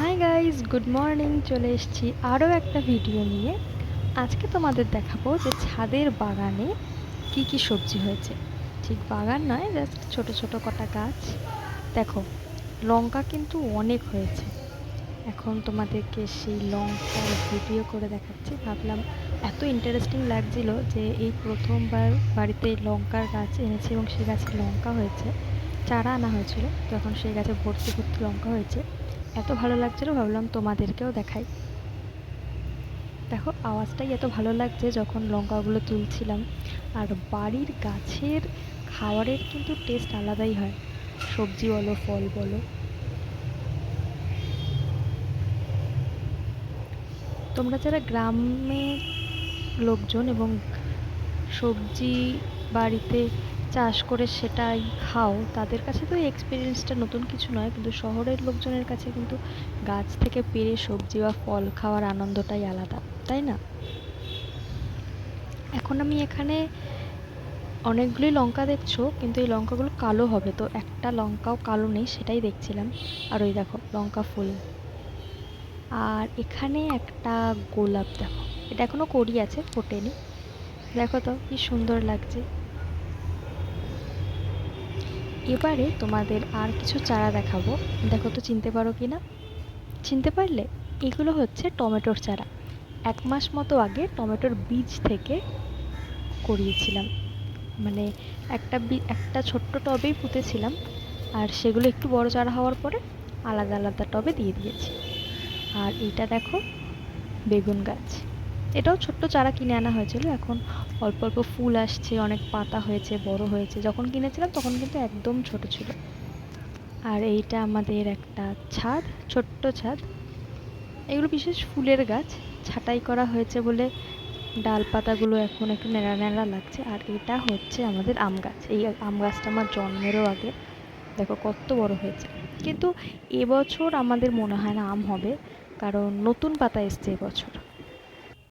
Hi guys good morning চলে এসেছি আরও একটা ভিডিও নিয়ে। আজকে তোমাদের দেখাবো যে ছাদের বাগানে কি কি সবজি হয়েছে। ঠিক বাগান নয় জাস্ট ছোট ছোট কটা গাছ। দেখো, লঙ্কা কিন্তু অনেক হয়েছে। এখন তোমাদেরকে সেই লঙ্কার ভিডিও করে দেখাচ্ছি। ভাবলাম এত ইন্টারেস্টিং লাগছিল যে এই প্রথমবার বাড়িতে লঙ্কার গাছ এনেছি এবং সেই গাছে লঙ্কা হয়েছে, চারা আনা হয়েছিল। তখন সেই গাছে ভর্তি ভর্তি লঙ্কা হয়েছে। এত ভালো লাগছিল ভাবলাম তোমাদেরকেও দেখাই। দেখো, আওয়াজটাই এত ভালো লাগছে যখন লঙ্কাগুলো তুলছিলাম। আর বাড়ির গাছের খাবারের কিন্তু টেস্ট আলাদাই হয়। সবজি বলো, ফল বলো। তোমরা যারা গ্রামের লোকজন এবং সবজি বাড়িতে চাষ করে সেটাই খাও। তাদের কাছে তো এই এক্সপিরিয়েন্সটা নতুন কিছু নয়, কিন্তু শহরের লোকজনের কাছে কিন্তু গাছ থেকে পেরে সবজি বা ফল খাওয়ার আনন্দটাই আলাদা, তাই না? এখন আমি এখানে অনেকগুলি লঙ্কা দেখছ, কিন্তু এই লঙ্কাগুলো কালো হবে। তো একটা লঙ্কাও কালো নেই, সেটাই দেখছিলাম। আর ওই দেখো, লঙ্কা ফুল। আর এখানে একটা গোলাপ দেখো। এটা এখনও কড়ি আছে, ফোটেনি। দেখো তো, কি সুন্দর লাগছে। এবারে তোমাদের আর কিছু চারা দেখাবো। দেখো তো, চিনতে পারো কি না? চিনতে পারলে এগুলো হচ্ছে টমেটোর চারা। এক মাস মতো আগে টমেটোর বীজ থেকে করিয়েছিলাম। মানে একটা একটা ছোট্ট টবেই পুঁতেছিলাম। আর সেগুলো একটু বড় চারা হওয়ার পরে আলাদা আলাদা টবে দিয়ে দিয়েছি। আর এটা দেখো, বেগুন গাছ। এটাও ছোট্ট চারা কিনে আনা হয়েছিল। এখন অল্প অল্প ফুল আসছে, অনেক পাতা হয়েছে, বড় হয়েছে। যখন কিনেছিলাম তখন কিন্তু একদম ছোট ছিল। আর এইটা আমাদের একটা ছাদ, ছোট্ট ছাদ। এগুলো বিশেষ ফুলের গাছ। ছাঁটাই করা হয়েছে বলে ডালপাতাগুলো এখন একটু ন্যাড়া ন্যাড়া লাগছে। আর এটা হচ্ছে আমাদের আম গাছ। এই আম গাছটা আমার জন্মেরও আগে। দেখো কত বড় হয়েছে। কিন্তু এবছর আমাদের মনে হয় না আম হবে। কারণ নতুন পাতা এসছে এবছর।